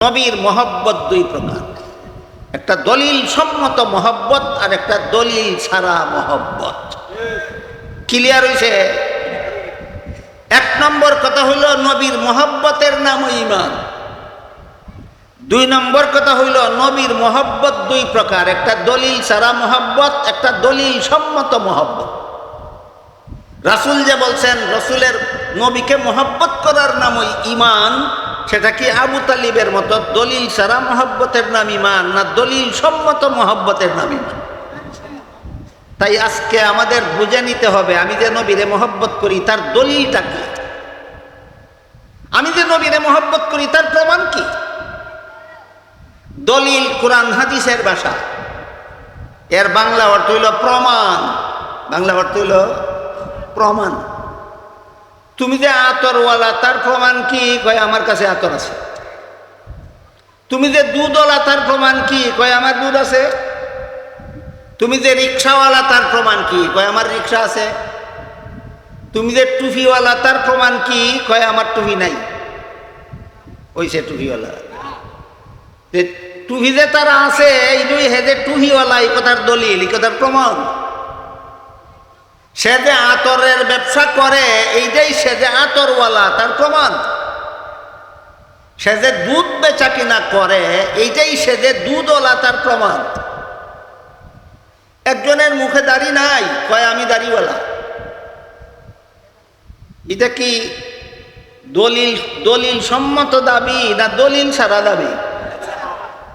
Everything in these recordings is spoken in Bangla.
নবীর মহব্বত দুই প্রকার। একটা দলিল সম্মত মহব্বত আর একটা দলিল ছাড়া মহব্বত। ক্লিয়ার হয়েছে এক নম্বর কথা হইল নবীর মহব্বতের নাম ইমান দুই নম্বর কথা হইল নবীর মহব্বত দুই প্রকার, একটা দলিল ছাড়া মহব্বত, একটা দলিল সম্মত মহব্বত। রাসুল যে বলছেন, রসুলের নবীকে মহব্বত করার নাম ওই ইমান সেটা কি আবু তালিবের মতো? দলিল সারা মহব্বতের নাম ইমান না দলিল সম্মত মহব্বতের নাম ইমান তাই আজকে আমাদের বুঝে নিতে হবে, আমি যে নবীরে মহব্বত করি, তার দলিলটা কি? আমি যে নবীরে মহব্বত করি, তার প্রমাণ কি? দলিল কোরআন, হাদিসের ভাষা। এর বাংলা অর্থ হইল প্রমাণ। বাংলা অর্থ হইল প্রমাণ। তুমি যে আতরওয়ালা, তার প্রমাণ কি? কয়, আমার কাছে আতর আছে। তুমি যে দুধওয়ালা, তার প্রমাণ কি? কয়, আমার দুধ আছে। তুমি যে রিক্সাওয়ালা, তার প্রমাণ কি? কয়, আমার রিক্সা আছে। তুমি যে টুফিওয়ালা তার প্রমাণ কি? কয়, আমার টুফি নাই। ওই সে টুফিওয়ালা যে টুফি যে তারা আছে, এই দুই হে যে টুফিওয়ালা এই কথার দলিল, এই কথার প্রমাণ। সে যে আতরের ব্যবসা করে, এইটাই সে যে আতরওয়ালা, তার প্রমাণ। সে যে দুধ বেচা কিনা করে, এইটাই সে যে দুধওয়ালা, তার প্রমাণ। একজনের মুখে দাড়ি নাই, কয়, আমি দাড়িওয়ালা। এটা কি দলিল দলিল সম্মত দাবি না দলিল সারা দাবি?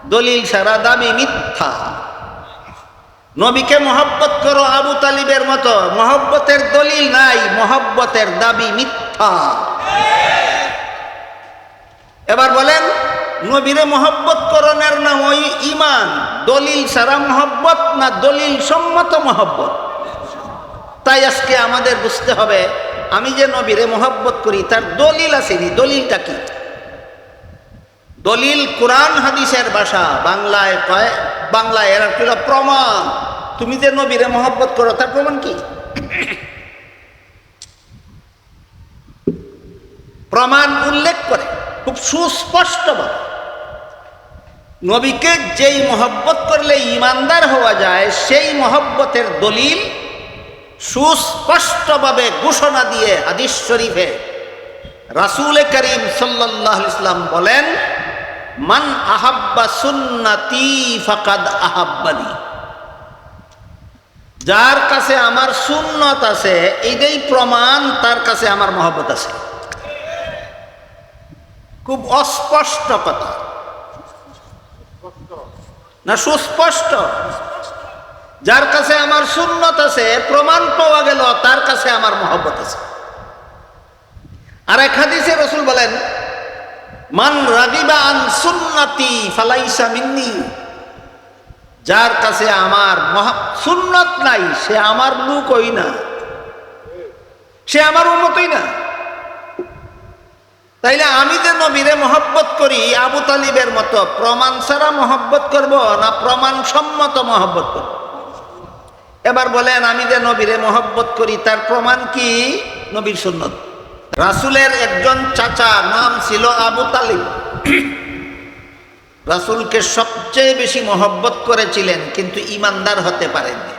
দলিল সারা দাবি মিথ্যা। নবীকে মহব্বত করো আবু তালিবের মতো। মহব্বতের দলিল নাই, মহব্বতের দাবি মিথ্যা। এবার বলেন, নবীরে মহব্বত করণের নাম ওই ইমান দলিল সারা মহব্বত না দলিল সম্মত মহব্বত? তাই আজকে আমাদের বুঝতে হবে, আমি যে নবীরে মহব্বত করি, তার দলিল আসেনি। দলিলটা কি? দলিল কোরআন, হাদিসের ভাষা। বাংলায় কয় বাংলায় এর প্রমাণ। তুমি যে নবীরে মহব্বত করো, তার প্রমাণ কি? প্রমাণ উল্লেখ করে, খুব সুস্পষ্টভাবে। নবীকে যেই মহব্বত করলে ইমানদার হওয়া যায়, সেই মহব্বতের দলিল সুস্পষ্টভাবে ঘোষণা দিয়ে হাদিস শরীফে রাসুল করিম সাল্লাহ ইসলাম বলেন, মান আহাব্বা সুন্নাতি ফাকাদ আহাব্বানি। যার কাছে আমার সুন্নত আছে এইটাই প্রমাণ তার কাছে আমার মহব্বত আছে। খুব অস্পষ্ট কথা। না, সুস্পষ্ট। যার কাছে আমার সুন্নত আছে, প্রমাণ পাওয়া গেল, তার কাছে আমার মহব্বত আছে। আর এক হাদিসে রসুল বলেন, মান রাগিবা আন সুন্নাতি, ফালাইসা মিন্নি। যার কাছে আমার সুন্নত নাই, সে আমার লোকই না। সে আমার উন্নতই না। তাইলে আমি যে নবীরে মহব্বত করি, আবু তালিবের মতো, প্রমাণ ছাড়া মহব্বত করব না প্রমাণ সম্মত মহব্বত করব? এবার বলেন, আমি যে নবীরে মহব্বত করি, তার প্রমাণ কি? নবীর সুন্নত। রাসুলের একজন চাচা, নাম ছিল আবু তালিব। রাসুলকে সবচেয়ে বেশি মহব্বত করেছিলেন, কিন্তু ইমানদার হতে পারেননি।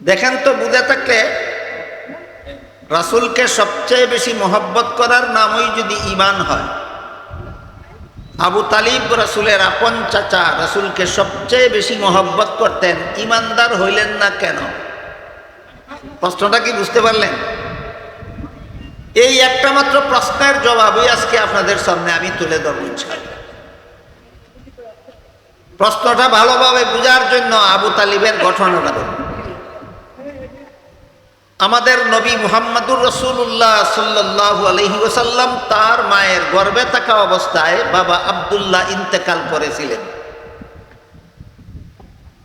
দেখেন তো বুঝে থাকলে, রাসুলকে সবচেয়ে বেশি মহব্বত করার নামই যদি ইমান হয়, আবু তালিব রাসুলের আপন চাচা রাসুলকে সবচেয়ে বেশি মহব্বত করতেন ইমানদার হইলেন না কেন? প্রশ্নটা কি বুঝতে পারলেন? এই একটা মাত্র প্রশ্নের জবাবই আজকে আপনাদের সামনে আমি তুলে ধরব প্রশ্নটা ভালোভাবে বুঝার জন্য আবু তালিবের ঘটনাটা দেখুন আমাদের নবী মুহাম্মদুর রসুল্লাহ সাল্লাহ আলহি ওসাল্লাম তার মায়ের গর্বে থাকা অবস্থায় বাবা আবদুল্লাহ ইন্তেকাল করেছিলেন।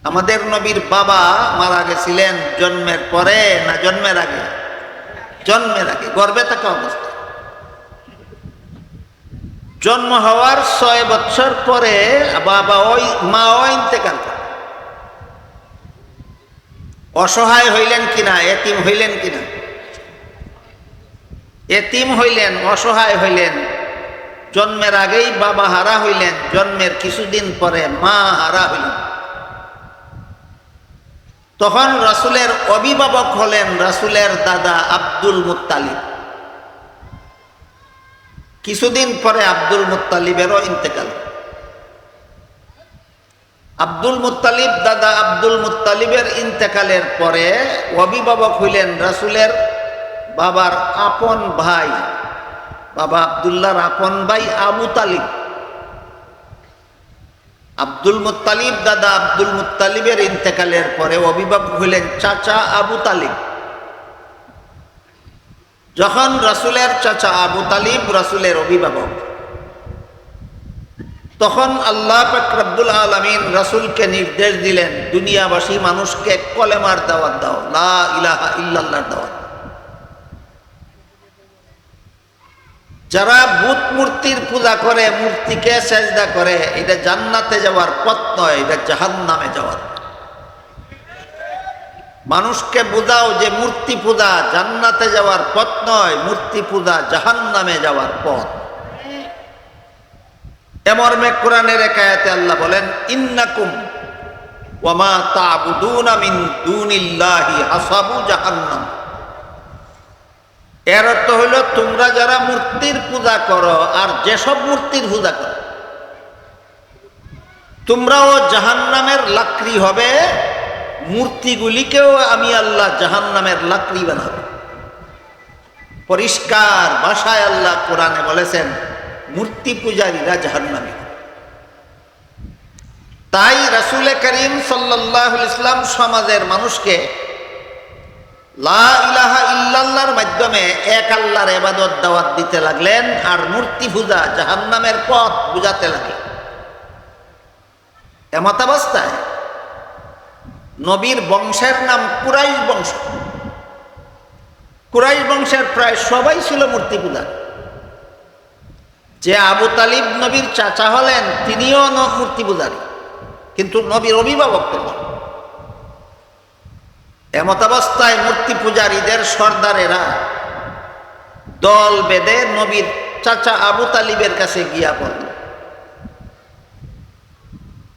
আমাদের নবীর বাবা মারা গেছিলেন, জন্মের পরে না জন্মের আগে? জন্মের আগে, গর্বে থাকা অবস্থা জন্ম হওয়ার ছয় বছর পরে বাবা ওই, মা ও ইন্তেকাল করে। অসহায় হইলেন কিনা, এতিম হইলেন কিনা? এতিম হইলেন, অসহায় হইলেন, জন্মের আগেই বাবা হারা হইলেন, জন্মের কিছুদিন পরে মা হারা হইলেন। তখন রাসুলের অভিভাবক হলেন রাসুলের দাদা আব্দুল মুত্তালিব। কিছুদিন পরে আব্দুল মুত্তালিবেরও ইন্তেকাল। আব্দুল মুত্তালিব দাদা আব্দুল মুত্তালিবের ইন্তেকালের পরে অভিভাবক হইলেন রাসুলের বাবার আপন ভাই, বাবা আবদুল্লাহর আপন ভাই আবু তালিব। আব্দুল মুত্তালিব, দাদা আব্দুল মুত্তালিবের ইন্তেকালের পরে অভিভাবক হইলেন চাচা আবু তালিব। যখন রাসুলের চাচা আবু তালিব রাসুলের অভিভাবক, তখন আল্লাহ রব্বুল আলমিন রাসুলকে নির্দেশ দিলেন, দুনিয়াবাসী মানুষকে কলেমার দাওয়াত দাও, লা ইলাহা ইল্লাল্লাহর দাওয়াত। যারা বুত মূর্তির পূজা করে, মূর্তিকে সেজদা করে, এটা জান্নাতে যাওয়ার পথ নয়, এটা জাহান নামে যাওয়ার মানুষকে বোঝাও যে মূর্তি পূজা জান্নাতে যাওয়ার পথ নয়, মূর্তি পূজা জাহান নামে যাওয়ার পথ। এমর এমর্মে কোরআনের একায়াতে আল্লাহ বলেন, ইন্নাকুম ওয়ামা তাবুদুনা হাসাবু জাহান্নাম। এর অর্থ হইল, তোমরা যারা মূর্তির পূজা করো আর যেসব মূর্তির পূজা করো, তোমরাও জাহান্নামের লাকড়ি হবে, মূর্তিগুলিকেও আমি আল্লাহ জাহান্নামের লাকড়ি বানাবো। পরিষ্কার ভাষায় আল্লাহ কোরআনে বলেছেন, মূর্তি পূজারীরা জাহান্নামী। তাই রাসুলে করিম সাল্লাহ ইসলাম সমাজের মানুষকে ইল্লাল্লাহর মাধ্যমে এক এবাদত দাওয়াত দিতে লাগলেন আর জাহান্নামের পথ এমতাবস্থায় নবীর বংশের নাম কুরাইশ বংশ। কুরাইশ বংশের প্রায় সবাই ছিল মূর্তি পূজা। যে আবু তালিব নবীর চাচা হলেন, তিনিও মূর্তি পূজারী। কিন্তু নবীর অভিভাবক এমতাবস্থায় মূর্তি পূজারীদের সর্দারেরা দল বেঁধে নবীর চাচা আবু তালিবের কাছে গিয়া পড়ল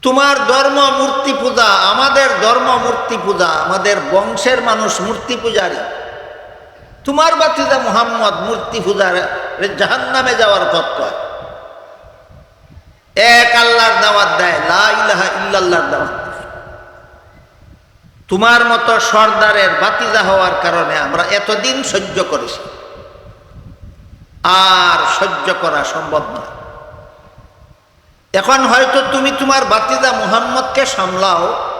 তোমার ধর্ম মূর্তি পূজা, আমাদের ধর্ম মূর্তি পূজা, আমাদের বংশের মানুষ মূর্তি পূজারী। তোমার বাতিদা মুহাম্মদ মূর্তি পূজার জাহান নামে যাওয়ার পথ এক আল্লাহর দাওয়াত দেয়, লা ইলাহা দাওয়াত। তোমার মতো সর্দারের বাতিজা হওয়ার কারণে আমরা এতদিন সহ্য করেছি। আর সহ্য করা সম্ভব না। এখন হয়তো তুমি তোমার বাতিজা মুহাম্মদকে সামলাও।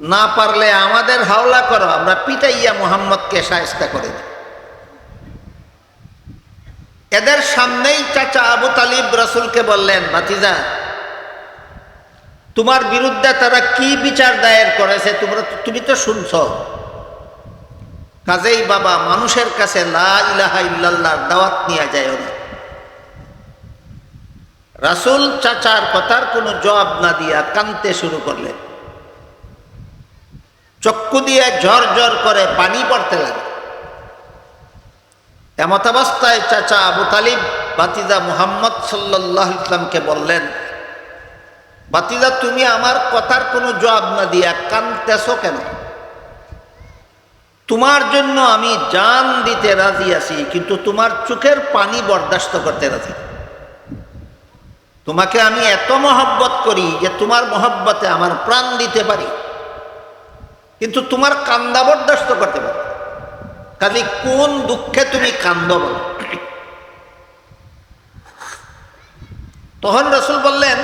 না পারলে আমাদের হাওলা করো, আমরা পিটাইয়া মুহাম্মদকে সায়স্তা করে দিই। এদের সামনেই চাচা আবু তালিব রসুলকে বললেন, বাতিজা তোমার বিরুদ্ধে তারা কি বিচার দায়ের করেছে, তোমরা তুমি তো শুনছ। কাজেই বাবা, মানুষের কাছে লা ইলাহা ইল্লাল্লাহর দাওয়াত নিয়ে যায় না। রাসুল চাচার কথার কোনো জবাব না দিয়া কানতে শুরু করলেন চক্ষু দিয়ে ঝর ঝর করে পানি পড়তে লাগে। এমতাবস্থায় চাচা আবু তালিব বাতিজা মুহাম্মদ সাল্লাহ ইসলামকে বললেন বাতিজা, তুমি আমার কথার কোনো জবাব না দিয়া কানতেছ কেন? তোমার জন্য আমি জান দিতে রাজি আছি, কিন্তু তোমার চোখের পানি বরদাস্ত করতে রাজি। তোমাকে আমি এত মহব্বত করি যে তোমার মহব্বতে আমার প্রাণ দিতে পারি, কিন্তু তোমার কান্দা বরদাস্ত করতে পারি। কাজে কোন দুঃখে তুমি কান্দ বলো? তখন রসুল বললেন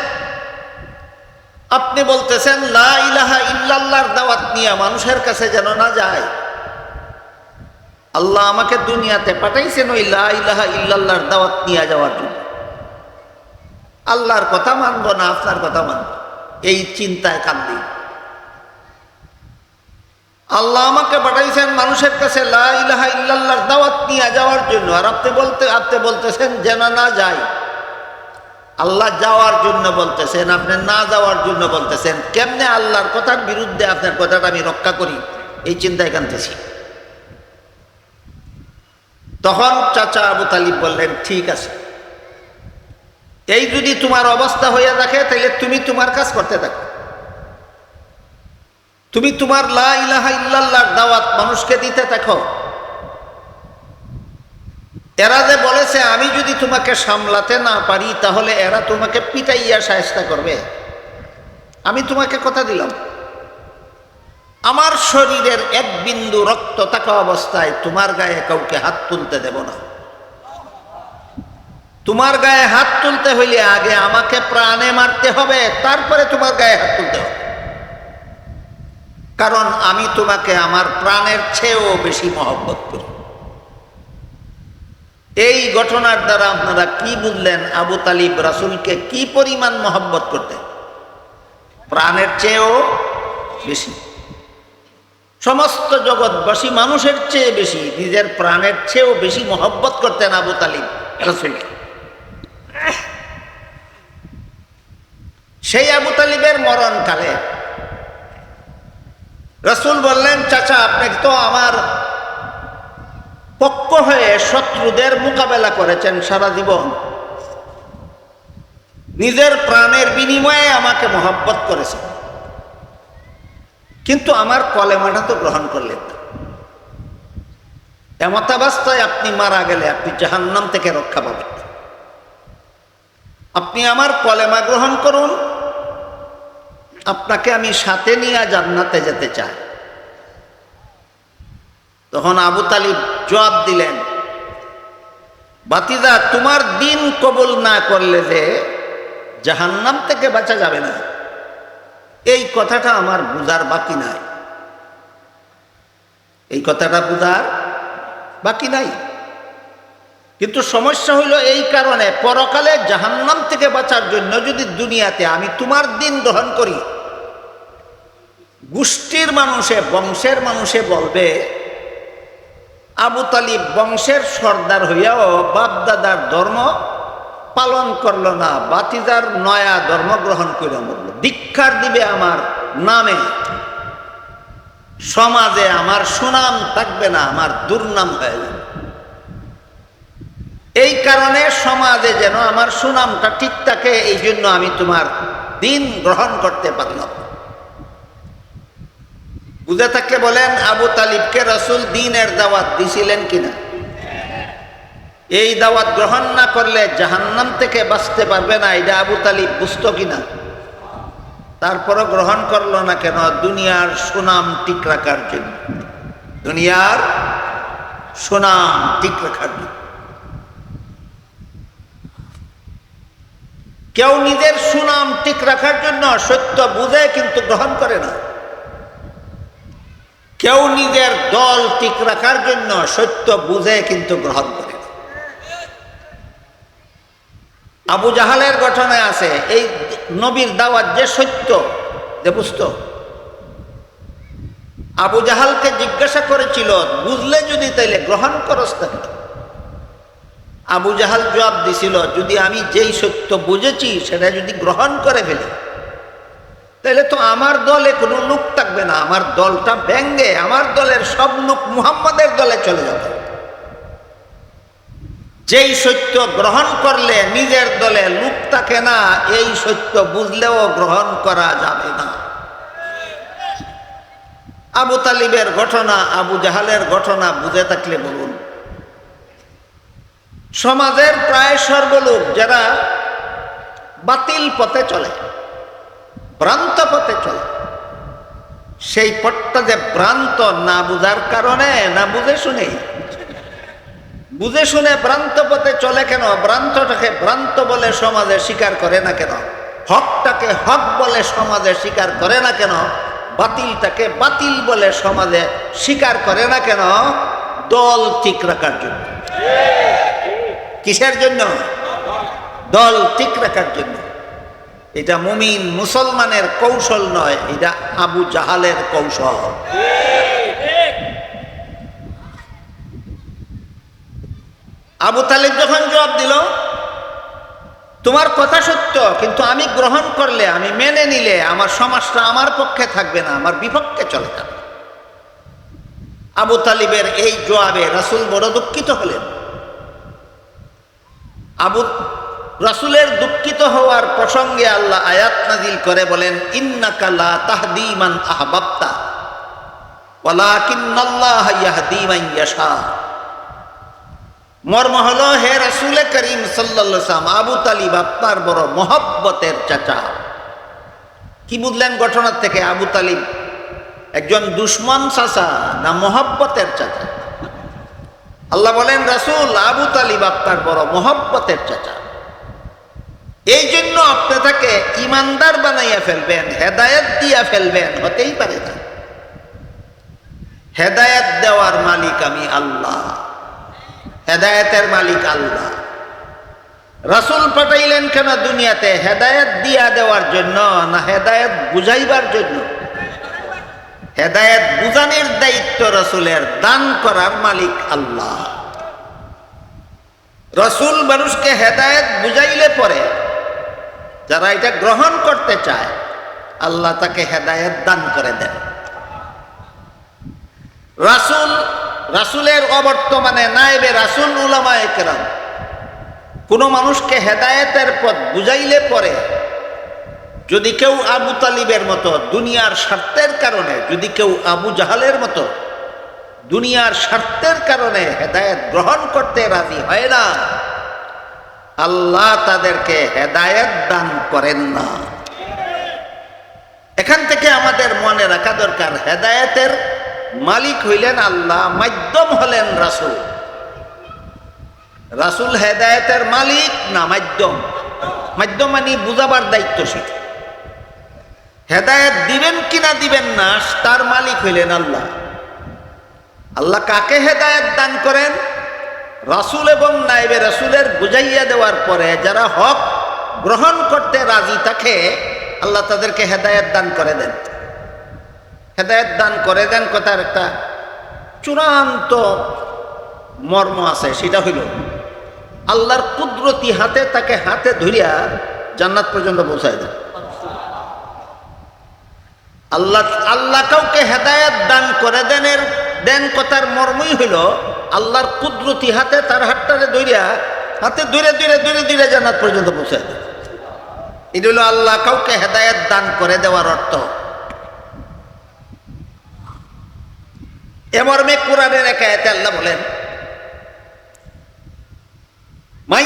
আপনি বলতেছেন, লা ইলাহা ইল্লাল্লাহর দাওয়াত নিয়ে মানুষের কাছে যেন না যায়। আল্লাহ আমাকে দুনিয়াতে পাঠাইছেন ওই লা ইলাহা ইল্লাল্লাহর দাওয়াত নিয়ে যাওয়ার জন্য। আল্লাহর কথা মানব না, আপনার কথা মানব। এই চিন্তায় কান্দি। আল্লাহ আমাকে পাঠাইছেন মানুষের কাছে লা ইলাহা ইল্লাল্লাহর দাওয়াত নিয়ে যাওয়ার জন্য। আর আপনি বলতে, আপনি বলতেছেন, যেন না যায়। আল্লাহ যাওয়ার জন্য বলতেছেন, আপনি না যাওয়ার জন্য বলতেছেন, কেমনে আল্লাহর কথার বিরুদ্ধে আপনার কথাটা আমি রক্ষা করি? এই চিন্তায় কানতেছি তখন চাচা আবু তালিব বললেন, ঠিক আছে। এই যদি তোমার অবস্থা হইয়া থাকে তাহলে তুমি তোমার কাজ করতে থাকো। তুমি তোমার লা ইলাহা ইল্লাল্লাহর দাওয়াত মানুষকে দিতে থাকো। এরা যে বলেছে, আমি যদি তোমাকে সামলাতে না পারি, তাহলে এরা তোমাকে পিটাইয়া সাহেস্তা করবে। আমি তোমাকে কথা দিলাম। আমার শরীরের এক বিন্দু রক্ত থাকা অবস্থায় তোমার গায়ে কাউকে হাত তুলতে দেব না। তোমার গায়ে হাত তুলতে হইলে আগে আমাকে প্রাণে মারতে হবে, তারপরে তোমার গায়ে হাত তুলতে হবে। কারণ আমি তোমাকে আমার প্রাণের চেয়েও বেশি মহব্বত করি। এই ঘটনার দ্বারা আপনারা কি বুঝলেন আবু তালিব রাসুলকে কি পরিমাণ মহব্বত করতে? প্রাণের চেয়েও বেশি। সমস্ত জগৎবাসী মানুষের চেয়ে বেশি, নিজের প্রাণের চেয়েও বেশি মহব্বত করতেন আবু তালিব রসুলকে। সেই আবু তালিবের মরণকালে রসুল বললেন, চাচা আপনি তো আমার পক্ষ হয়ে শত্রুদের মোকাবেলা করেছেন সারা জীবন। নিজের প্রাণের বিনিময়ে আমাকে মহব্বত করেছেন। কিন্তু আমার কলেমাটা তো গ্রহণ করলেন না। এমতাবস্থায় আপনি মারা গেলে আপনি জাহান্নাম থেকে রক্ষা পাবেন। আপনি আমার কলেমা গ্রহণ করুন। আপনাকে আমি সাথে নিয়ে জান্নাতে যেতে চাই। তখন আবু তালিব জবাব দিলেন, বাতিদা, তোমার দিন কবুল না করলে যে জাহান্নাম থেকে বাঁচা যাবে না। এই কথাটা আমার বুঝার বাকি নাই। এই কথাটা বুঝার বাকি নাই। কিন্তু সমস্যা হইল এই কারণে, পরকালে জাহান্নাম থেকে বাঁচার জন্য যদি দুনিয়াতে আমি তোমার দিন গ্রহণ করি, গোষ্ঠীর মানুষে, বংশের মানুষে বলবে আবু তালিব বংশের সর্দার হইয়াও বাপদাদার ধর্ম পালন করল না বাতিদার নয়া ধর্ম গ্রহণ করে মরল। দীক্ষার দিবে আমার নামে। সমাজে আমার সুনাম থাকবে না, আমার দুর্নাম হয়ে যাবে। এই কারণে সমাজে যেন আমার সুনামটা ঠিক থাকে এই জন্য আমি তোমার দিন গ্রহণ করতে পারলাম। বুঝে থাকলে বলেন, আবু তালিবকে রসুল দিনের দাওয়াত দিছিলেন কিনা? এই দাওয়াত গ্রহণ না করলে জাহান্নাম থেকে বাঁচতে পারবে না, এটা আবু তালিব বুঝত কিনা? তারপরও গ্রহণ করল না কেন? দুনিয়ার সুনাম ঠিক রাখার জন্য। দুনিয়ার সুনাম ঠিক রাখার জন্য। কেউ নিজের সুনাম ঠিক রাখার জন্য সত্য বুঝে কিন্তু গ্রহণ করে না। কেউ নিজের দল ঠিক রাখার জন্য সত্য বুঝে কিন্তু গ্রহণ করে আবু জাহালের ঘটনায় আছে, এই নবীর দাওয়াত যে সত্য, যে বুঝতো। আবু জাহালকে জিজ্ঞাসা করেছিল, বুঝলে যদি তাইলে গ্রহণ করস আবু জাহাল জবাব দিছিল, যদি আমি যেই সত্য বুঝেছি, সেটা যদি গ্রহণ করে ফেলি। তাহলে তো আমার দলে কোনো লোক থাকবে না। আমার দলটা ব্যঙ্গে, আমার দলের সব লোক মুহাম্মাদের দলে চলে যাবে। যেই সত্য গ্রহণ করলে নিজের দলে লোক থাকে না, এই সত্য বুঝলেও গ্রহণ করা যাবে না। আবু তালিবের ঘটনা, আবু জাহালের ঘটনা বুঝে থাকলে বলুন। সমাজের প্রায় সর্বলোক যারা বাতিল পথে চলে। ভ্রান্ত পথে চলে। সেই পথটা যে ভ্রান্ত না বুঝার কারণে, না বুঝে শুনেই। বুঝে শুনে ভ্রান্ত পথে চলে কেন? ভ্রান্তটাকে ভ্রান্ত বলে সমাজে স্বীকার করে না কেন? হকটাকে হক বলে সমাজে স্বীকার করে না কেন? বাতিলটাকে বাতিল বলে সমাজে স্বীকার করে না কেন? দল ঠিক রাখার জন্য। কিসের জন্য? দল ঠিক রাখার জন্য। এটা মুমিন মুসলমানের কৌশল নয়, এটা আবু জাহালের কৌশল। আবু তালিব যখন জবাব দিল, তোমার কথা সত্য, কিন্তু আমি গ্রহণ করলে, আমি মেনে নিলে, আমার সমাজটা আমার পক্ষে থাকবে না, আমার বিপক্ষে চলে যাবে। আবু তালিবের এই জবাবে রাসুল বড় দুঃখিত হলেন। আবু রাসুলের দুঃখিত হওয়ার প্রসঙ্গে আল্লাহ আয়াত নাজিল করে বলেন, ইন্নাকা লা তাহদি মান আহবাবতা, ওয়ালাকিন্নাল্লাহ ইয়াহদি মান ইয়াশা। মর্ম হলো, হে রাসূলে করিম সাল্লাম আবু তালিব আপনার বড় মহব্বতের চাচা। কি বুঝলেন ঘটনার থেকে? আবু তালিব একজন দুশ্মন চাচা না মহব্বতের চাচা? আল্লাহ বলেন, রাসূল, আবু তালিব আপনার বড় মহব্বতের চাচা। এই জন্য আপনি তাকে ইমানদার বানাইয়া ফেলবেন, হেদায়েত দিয়া ফেলবেন, হতেই পারে না। হেদায়েত দেওয়ার মালিক আমি আল্লাহ। হেদায়েতের মালিক আল্লাহ। রাসুল পাঠাইলেন কেন দুনিয়াতে? হেদায়েত দিয়া দেওয়ার জন্য না হেদায়েত বুঝাইবার জন্য? হেদায়েত বুঝানোর দায়িত্ব রসুলের, দান করার মালিক আল্লাহ। রসুল মানুষকে হেদায়েত বুঝাইলে পরে যারা এটা গ্রহণ করতে চায়, আল্লাহ তাকে হেদায়েত দান করে দেন। রাসুল, রাসুলের অবর্তমানে নাইবে রাসুল উলামায়ে কেরাম, কোনো মানুষকে হেদায়েতের পথ বুঝাইলে পরে যদি কেউ আবু তালিবের মতো দুনিয়ার স্বার্থের কারণে, যদি কেউ আবু জাহালের মতো দুনিয়ার স্বার্থের কারণে হেদায়েত গ্রহণ করতে রাজি হয় না আল্লাহ তাদেরকে হেদায়ত দান করেন না। এখান থেকে আমাদের মনে রাখা দরকার, হেদায়তের মালিক হইলেন আল্লাহ, মাধ্যম হলেন রাসুল। রাসুল হেদায়েতের মালিক না মাধ্যম? মাধ্যম মানে বুঝাবার দায়িত্বশীল হেদায়েত দিবেন কিনা দিবেন না, তার মালিক হইলেন আল্লাহ। আল্লাহ কাকে হেদায়ত দান করেন? রাসুল এবং নাইবে রাসুলের বুঝাইয়া দেওয়ার পরে যারা হক গ্রহণ করতে রাজি থাকে, আল্লাহ তাদেরকে হেদায়েত দান করে দেন। হেদায়েত দান করে দেন কথার একটা চূড়ান্ত মর্ম আছে, সেটা হইল আল্লাহর কুদরতি হাতে তাকে হাতে ধরিয়া জান্নাত পর্যন্ত পৌঁছায় দেন। আল্লাহ আল্লাহ কাউকে হেদায়েত দান করে দেনের, দেন কথার মর্মই হইল আল্লাহর কুদরতি হাতে তার হাতটারে ধরিয়া হাতে দূরে দূরে দূরে দূরে জান্নাত পর্যন্ত পৌঁছায় দেন এটা হলো আল্লাহ কাউকে হেদায়েত দান করে দেওয়ার অর্থ। এমর্মে কোরআনের একায়াতে আল্লাহ বলেন মাই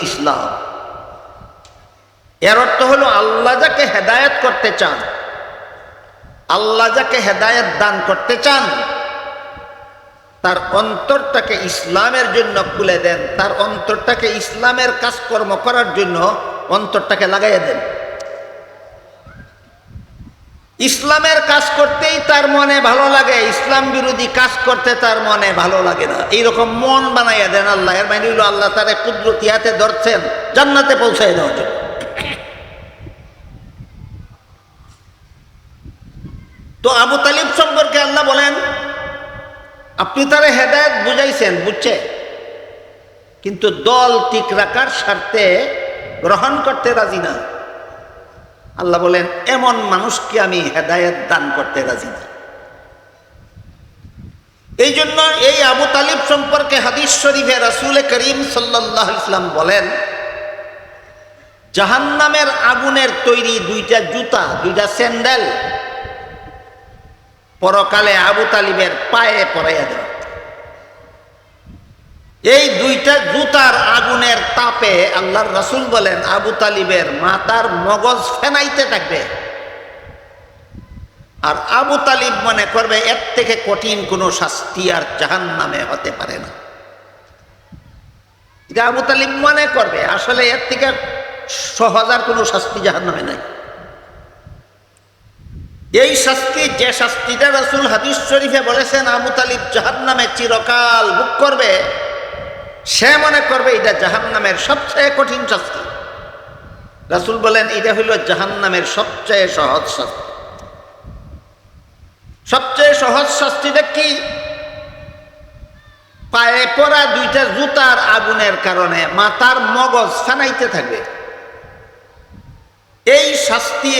ইসলাম। এর অর্থ হলো আল্লাহ যাকে হেদায়েত করতে চান আল্লাহ যাকে হেদায়েত দান করতে চান, তার অন্তরটাকে ইসলামের জন্য খুলে দেন, তার অন্তরটাকে ইসলামের কাজকর্ম করার জন্য অন্তরটাকে লাগাইয়া দেন। ইসলামের কাজ করতেই তার মনে ভালো লাগে, ইসলাম বিরোধী কাজ করতে তার মনে ভালো লাগে না। এইরকম মন বানাইয়া দেন আল্লাহ, এর মানে আল্লাহ তারে কুদরতি হাতে ধরছেন, জান্নাতে পৌঁছাই দেওয়ার জন্য। তো আবু তালিব সম্পর্কে আল্লাহ বলেন, আপনি তারে হেদায়ত বুঝাইছেন, বুঝছে? কিন্তু দল ঠিক রাখার স্বার্থে গ্রহণ করতে রাজি না। আল্লাহ বলেন, এমন মানুষকে আমি হেদায়ত দান করতে রাজি না। এই জন্য এই আবু তালিব সম্পর্কে হাদিস শরীফে রাসুল করিম সাল্লাহ ইসলাম বলেন, জাহান্নামের আগুনের তৈরি দুইটা জুতা, দুইটা স্যান্ডেল পরকালে আবু তালিবের পায়ে পরাইয়া দেওয়া এই দুইটা জুতার আগুনের তাপে আল্লাহর রাসুল বলেন, আবু তালিবের মাতার মগজ ফেনাইতে থাকবে। আর আবু তালিব মনে করবে, এর থেকে কঠিন কোনো শাস্তি আর জাহান নামে হতে পারে না। আবু তালিব মনে করবে, আসলে এর থেকে সহজ আর কোনো শাস্তি জাহান নামে নাই। এই শাস্তি, যে শাস্তিটা রাসুল হাদিস শরীফে বলেছেন, আবু তালিব জাহান নামে চিরকাল বুক করবে। সে মনে করবে, এটা জাহান নামের সবচেয়ে কঠিন শাস্তি। রাসুল বলেন, এটা হইল জাহান নামের সবচেয়ে সহজ শাস্তি। সবচেয়ে সহজ শাস্তিটা কি পায়ে পড়া দুইটা জুতার আগুনের কারণে মাথার মগজ ফানাইতে থাকবে। এই শাস্তি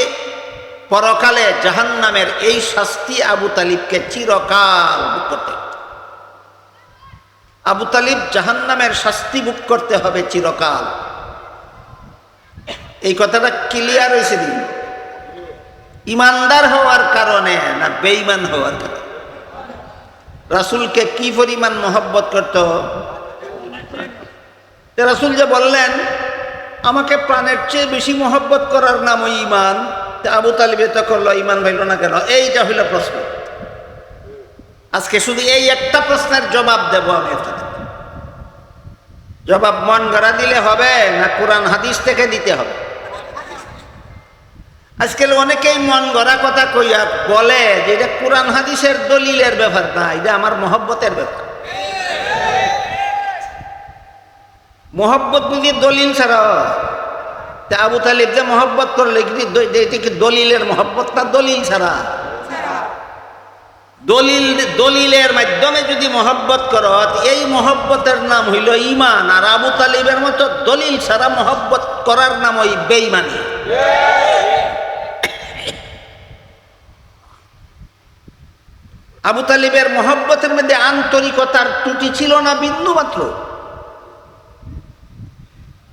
পরকালে জাহান নামের এই শাস্তি আবু তালিবকে চিরকাল করতে আবু তালিব জাহান্নামের শাস্তি ভোগ করতে হবে চিরকাল। এই কথাটা ক্লিয়ার হয়েছে দিন ইমানদার হওয়ার কারণে না বেঈমান হওয়ার কারণে? রাসুলকে কি পরিমাণ মহব্বত করত? রাসুল যে বললেন, আমাকে প্রাণের চেয়ে বেশি মহব্বত করার নাম ইমান আবু তালিব এটা করল ইমান ভাইল না কেন? এইটা হইল প্রশ্ন। আজকে শুধু এই একটা প্রশ্নের জবাব দেব আমি জবাব মন গড়া দিলে হবে না কোরআন হাদিস থেকে দিতে হবে? আজকাল অনেকেই মন গড়া কথা কইয়া বলে যে এটা কোরআন হাদিসের দলিলের ব্যাপার না, এটা আমার মহব্বতের ব্যাপার। মহব্বত বুঝি দলিল ছাড়া। তা আবু তালিব যে মহব্বত করলে, এটা কি দলিলের মহব্বত না দলিল ছাড়া? দলিল, দলিলের মাধ্যমে যদি মহব্বত করো এই মহব্বতের নাম হইল ইমান আর আবু তালিবের মতো দলিল ছাড়া মহব্বত করার নাম ওই বেইমানি আবু তালিবের মহব্বতের মধ্যে আন্তরিকতার ত্রুটি ছিল না বিন্দু মাত্র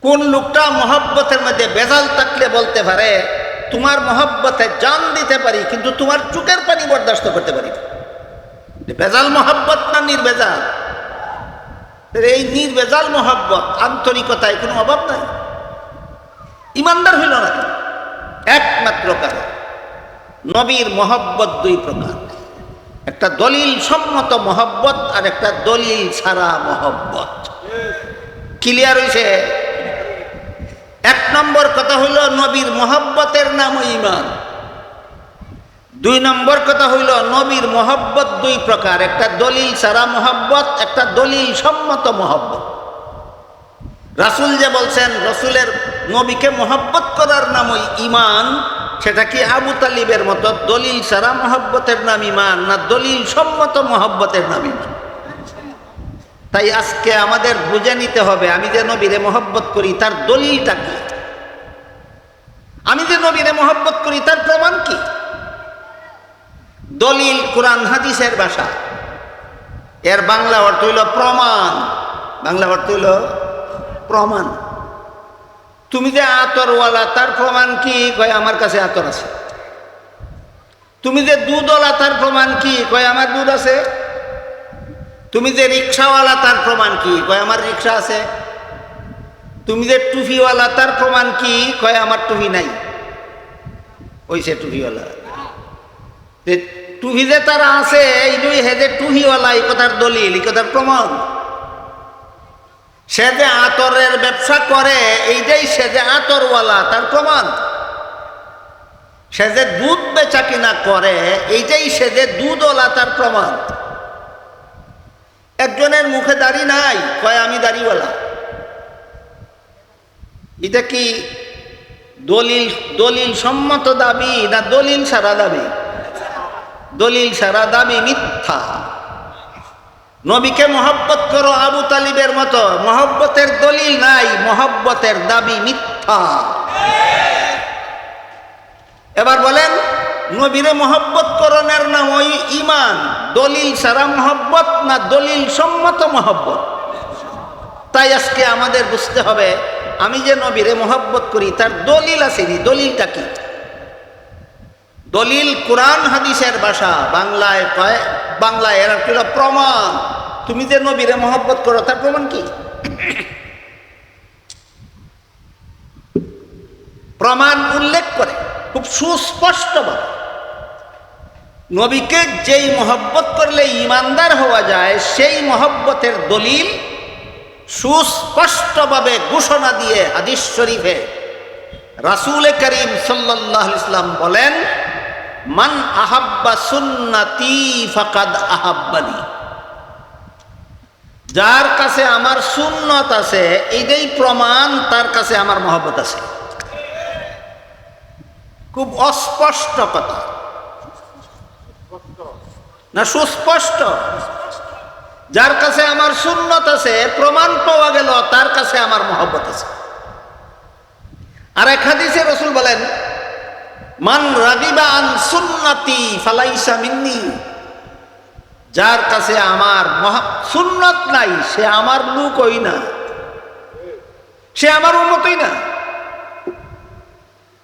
কোন লোকটা মহব্বতের মধ্যে বেজাল থাকলে বলতে পারে, তোমার মহব্বতে জান দিতে পারি, কিন্তু তোমার চুকের পানি বরদাস্ত করতে পারি বেজাল মহব্বত না নির্বেজাল? এই নির্বেজাল মহব্বত আন্তরিকতায় কোনো অভাব নাই। ইমানদার হইল না একমাত্র কারণ, নবীর মহব্বত দুই প্রকার। একটা দলিল সম্মত মহব্বত আর একটা দলিল ছাড়া মহব্বত। ক্লিয়ার হয়েছে এক নম্বর কথা হইল নবীর মহব্বতের নাম ইমান দুই নম্বর কথা হইল নবীর মহব্বত দুই প্রকার, একটা দলিল সারা মহব্বত, একটা দলিল সম্মত মহব্বত। রাসুল যে বলছেন, রসুলের নবীকে মহব্বত করার নাম ওই ইমান সেটা কি আবু তালিবের মতো দলিল সারা মহব্বতের নাম ইমান না দলিল সম্মত মহব্বতের নাম ইমান তাই আজকে আমাদের বুঝে নিতে হবে, আমি যে নবীরে মহব্বত করি, তার দলিলটা কি? আমি যে নবীরে মহব্বত করি, তার প্রমাণ কি? দলিল কোরআন হাদিসের ভাষা। এর বাংলা অর্থ হইল প্রমাণ। বাংলা অর্থ হইল প্রমাণ। তুমি যে আতরওয়ালা, তার প্রমাণ কি? কয়, আমার কাছে আতর আছে। তুমি যে দুধওয়ালা, তার প্রমাণ কি? কয়, আমার দুধ আছে? তুমি যে রিক্সাওয়ালা, তার প্রমাণ কি? কয়, আমার রিক্সা আছে। তুমি যে টুফিওয়ালা তার প্রমাণ কি? কয়, আমার টুফি নাই। ওইসে টুফিওয়ালা যে টুফি যে তার আছে, এই দুই হে যে টুফিওয়ালা এই কথার দলিল, এই কথার প্রমাণ। সে যে আতরের ব্যবসা করে, এইটাই সে যে আতরওয়ালা, তার প্রমাণ। সে যে দুধ বেচা কিনা করে, এইটাই সে যে দুধওয়ালা, তার প্রমাণ। একজনের মুখে দাড়ি নাই, কয় আমি দাড়িওয়ালা। এটা কি দলিল দলিল সম্মত দাবি না দলিল সারা দাবি? দলিল সারা দাবি মিথ্যা। নবীকে মহব্বত করো আবু তালিবের মতো, মহব্বতের দলিল নাই, মহব্বতের দাবি মিথ্যা। এবার বলেন নবীরে মহব্বত করণের নাম ওই ইমান দলিল সারা মহব্বত না দলিল সম্মত মহব্বত? তাই আজকে আমাদের বুঝতে হবে, আমি যে নবীরে মহব্বত করি, তার দলিল আসেনি দলিলটা কি? দলিল কোরআন, হাদিসের ভাষা। বাংলায় কয়, বাংলায় এর হলো প্রমাণ। তুমি যে নবীরে মহব্বত করো, তার প্রমাণ কি? প্রমাণ উল্লেখ করে, খুব সুস্পষ্টভাবে। নবীকে যেই মহব্বত করলে ইমানদার হওয়া যায়, সেই মহব্বতের দলিল সুস্পষ্টভাবে ঘোষণা দিয়ে হাদিস শরীফে রাসুল করিম সাল্লাহ ইসলাম বলেন, মান আহাব্বা সুন্নাতি ফাকাদ আহাব্বানি। যার কাছে আমার সুন্নত আছে এইটাই প্রমাণ তার কাছে আমার মহব্বত আছে। খুব অস্পষ্ট কথা। না সুস্পষ্ট। যার কাছে আমার সুন্নত আছে, প্রমাণ পাওয়া গেল, তার কাছে আমার মহব্বত আছে। আর এক হাদিসে রসুল বলেন, মান রাগিবা আন সুন্নাতি ফালাইসা মিন্নি। যার কাছে আমার মহা, সুন্নত নাই, সে আমার লোক হই না। সে আমার উন্নতই না।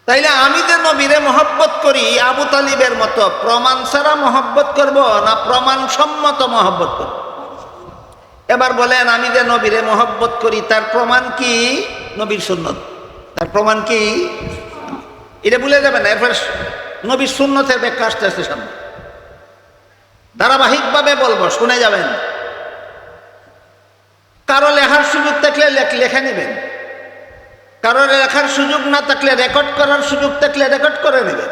তাইলে আমি যে নবীরে মহব্বত করি, আবু তালিবের মতো, প্রমাণ ছাড়া মহব্বত করব না প্রমাণ সম্মত মহব্বত করব? এবার বলেন, আমি যে নবীরে মহব্বত করি, তার প্রমাণ কি? নবীর সুন্নত। তার প্রমাণ কি? এটা ভুলে যাবেন এরপর নবীর সুন্নতের ব্যাখ্যা আসতে আসতে সামনে। ধারাবাহিকভাবে বলব, শুনে যাবেন। কারও লেখার সুযোগ থাকলে লেখ- লেখে নেবেন। কারও লেখার সুযোগ না থাকলে রেকর্ড করার সুযোগ থাকলে রেকর্ড করে নেবেন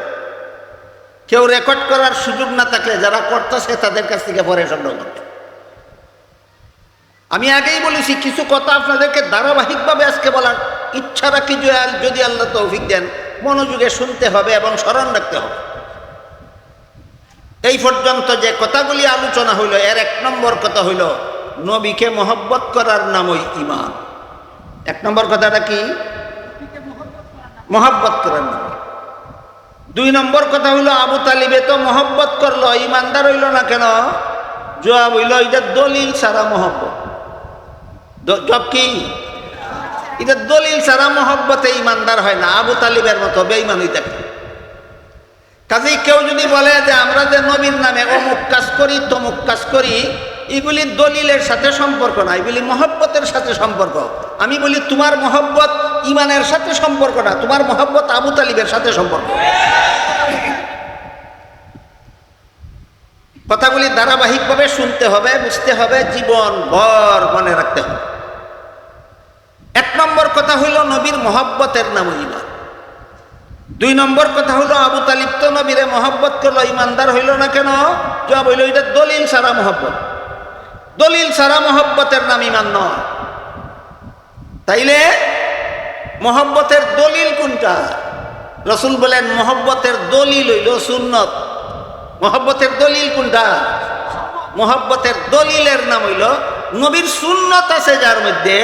কেউ রেকর্ড করার সুযোগ না থাকলে যারা করতেছে তাদের কাছ থেকে পরে সংগ্রহ করবে আমি আগেই বলেছি, কিছু কথা আপনাদেরকে ধারাবাহিকভাবে আজকে বলার ইচ্ছা রাখি যদি আল্লাহ তৌফিক দেন, মনোযোগে শুনতে হবে এবং স্মরণ রাখতে হবে। এই পর্যন্ত যে কথাগুলি আলোচনা হইল, এর এক নম্বর কথা হইল, নবীকে মহব্বত করার নামই ইমান এক নম্বর কথাটা কি? মহব্বত করার নাম দুই নম্বর কথা হইল আবু তালিবে তো মহব্বত করল, ইমানদার হইল না কেন? জবাব হইল, এটা দলিল সারা মহব্বত। জব কি? এটা দলিল সারা মহব্বতে ইমানদার হয় না, আবু তালিবের মতো বেঈমান হইতে কাজেই কেউ যদি বলে যে, আমরা যে নবীর নামে অমুক কাজ করি, তমুক কাজ করি, এগুলি দলিলের সাথে সম্পর্ক না, এগুলি মহব্বতের সাথে সম্পর্ক। আমি বলি, তোমার মহব্বত ইমানের সাথে সম্পর্ক না, তোমার মহব্বত আবু তালিবের সাথে সম্পর্ক। কথাগুলি ধারাবাহিকভাবে শুনতে হবে, বুঝতে হবে, জীবন ভর মনে রাখতে হবে। এক নম্বর কথা হইল নবীর মহব্বতের নাম ইমান। দুই নম্বর কথা হলো আবু তালিব তো নবীরে মহব্বত করল, ইমানদার হইল না কেন? জবাব হইল, এটা দলিল সারা মহব্বত। দলিল সারা মহব্বতের নাম ইমান নয়। তাইলে মহব্বতের দলিল কোনটা? রসুল বলেন মহব্বতের দলিল হইল সুন্নত। মহব্বতের দলিল কোনটা? মহব্বতের দলিলের নাম হইল, নবীর সুন্নত আছে যার মধ্যে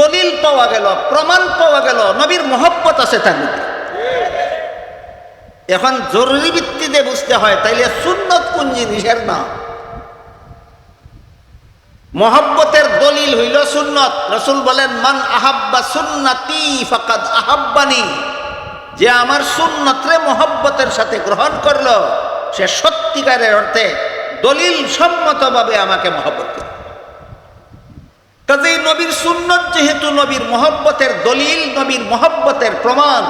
দলিল পাওয়া গেল, প্রমাণ পাওয়া গেল, নবীর মহব্বত আছে তার মধ্যে। এখন জরুরি ভিত্তিতে বুঝতে হয়, তাইলে সুন্নত কোন জিনিসের না মহব্বতের দলিল হইল সুন্নত। রসুল বলেন, মান আহাব্বা সুন্নতি ফাকাদ আহাব্বানি। যে আমার সুন্নতরে মহব্বতের সাথে গ্রহণ করল, সে সত্যিকারের অর্থে দলিল সম্মতভাবে আমাকে মহব্বত করে কাজেই নবীর সুন্নত যেহেতু নবীর মহব্বতের দলিল, নবীর মহব্বতের প্রমাণ,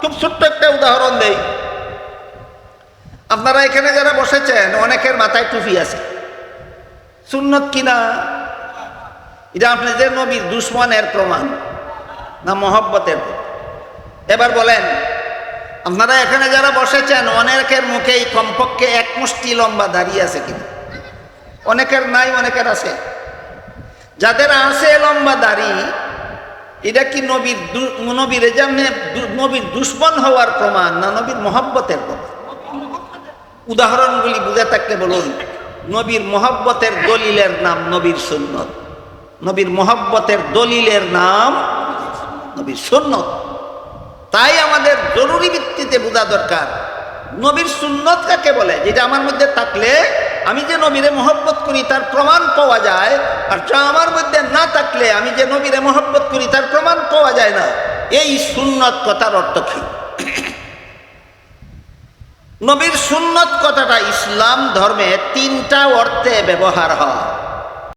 খুব ছোট্ট একটা উদাহরণ দেই। আপনারা এখানে যারা বসেছেন, অনেকের মাথায় টুপি আছে। সুন্নত কিনা? এটা আপনি যে নবীর দুশ্মনের প্রমাণ না মহব্বতের এবার বলেন, আপনারা এখানে যারা বসেছেন, অনেকের মুখেই কমপক্ষে এক মুষ্টি লম্বা দাঁড়িয়ে আছে কিনা? অনেকের নাই, অনেকের আছে। যাদের আছে লম্বা দাড়ি, এটা কি নবীর নবীর দু- নবীর দুশ্মন হওয়ার প্রমাণ না নবীর মহব্বতের প্রমাণ? উদাহরণগুলি বুঝে থাকলে বলুন। নবীর মহব্বতের দলিলের নাম নবীর সুন্নত। নবীর মহব্বতের দলিলের নাম নবীর সুন্নত। তাই আমাদের জরুরি ভিত্তিতে বোঝা দরকার, নবীর সুন্নত কাকে বলে? যেটা আমার মধ্যে থাকলে আমি যে নবীরে মহব্বত করি তার প্রমাণ পাওয়া যায়, আর যা আমার মধ্যে না থাকলে আমি যে নবীরে মহব্বত করি তার প্রমাণ পাওয়া যায় না। এই সুন্নত কথার অর্থ কি? নবীর সুন্নত কথাটা ইসলাম ধর্মে তিনটা অর্থে ব্যবহার হয়।